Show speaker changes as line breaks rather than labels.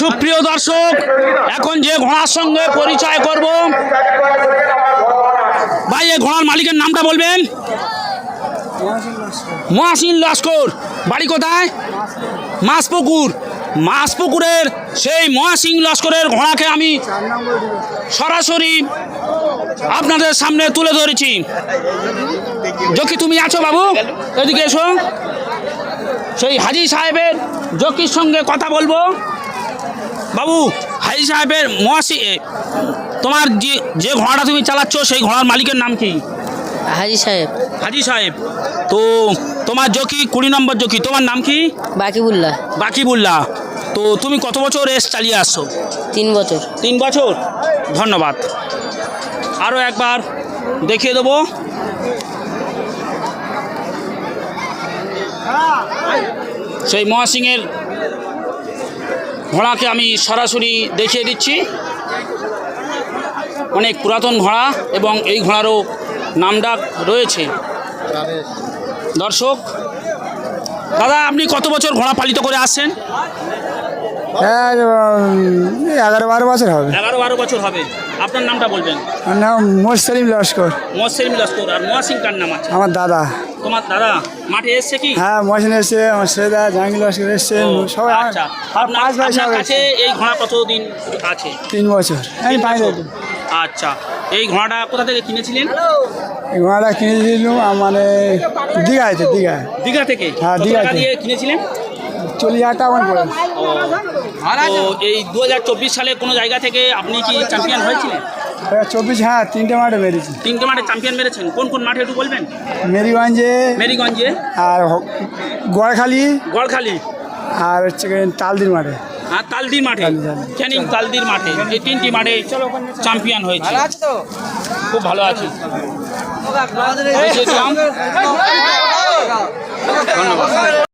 সুপ্রিয় দর্শক, এখন যে ঘোড়ার সঙ্গে পরিচয় করব। ভাই, এই ঘোড়ার মালিকের নামটা বলবেন? মহাসিন লস্কর। বাড়ি কোথায়? মাসপুকুর। মাসপুকুরের সেই মহাসিং লস্করের ঘোড়াকে আমি সরাসরি আপনাদের সামনে তুলে ধরেছি। জকি, তুমি আছো বাবু? এদিকে এসো। সেই হাজি সাহেবের জকির সঙ্গে কথা বলব। বাবু হাজি সাহেবের মহাসি এ, তোমার যে যে ঘোড়াটা তুমি চালাচ্ছ সেই ঘোড়ার মালিকের নাম কি?
হাজি সাহেব।
হাজি সাহেব। তো তোমার জকি কুড়ি নম্বর জকি তোমার নাম কি?
বাকিবুল্লাহ।
বাকিবুল্লাহ। তো তুমি কত বছর রেস চালিয়ে আসছো?
তিন বছর।
তিন বছর? ধন্যবাদ। আরও একবার দেখিয়ে দেবো। সেই মহাসিংয়ের ঘোড়াকে আমি সরাসরি দেখিয়ে দিচ্ছি। অনেক পুরাতন ঘোড়া এবং এই ঘোড়ারও নামডাক রয়েছে। দর্শক দাদা আপনি কত বছর ঘোড়া পালিত করে আসছেন?
হ্যাঁ এগারো বারো বছর হবে।
এগারো বারো বছর হবে। আপনার নামটা বলবেন।
নাম মোস্তালিম লস্কর।
মোসেলিম লস্কর। আর মহাসিং কার নাম আছে?
আমার দাদা।
তোমার দাদা মাঠে এসছে কি?
হ্যাঁ মহসিন এসছে আমার সৈদা জাহাঙ্গীর লস্কর এসছে সবাই
আচ্ছা
আর পাঁচ ভাই সব এসছে।
এই ঘোড়া কতদিন আছে?
তিন বছর। আমি দিই
আচ্ছা এই ঘোড়াটা কোথা থেকে কিনেছিলেন?
এই ঘোড়াটা কিনেছিলাম মানে দীঘাতে দীঘায়
দীঘা থেকে?
হ্যাঁ, দীঘা
দিয়ে কিনেছিলেন?
চল্লিশ হাজার টাকা পড়ে
এই দু হাজার চব্বিশ সালে কোনো জায়গা থেকে আপনি কি চ্যাম্পিয়ন হয়েছিলেন?
চব্বিশ হ্যাঁ তিনটে মাঠে মেরেছি
তিনটে মাঠে চ্যাম্পিয়ন মেরেছেন কোন কোন মাঠে একটু বলবেন
মেরিগঞ্জে
মেরিগঞ্জে
আর গড়খালি
গড়খালি
আর হচ্ছে তালদির মাঠে
আর তালদির মাঠে। ক্যানিং তালদির মাঠে এই তিনটি মাঠে চ্যাম্পিয়ন হয়েছে খুব ভালো আছি ধন্যবাদ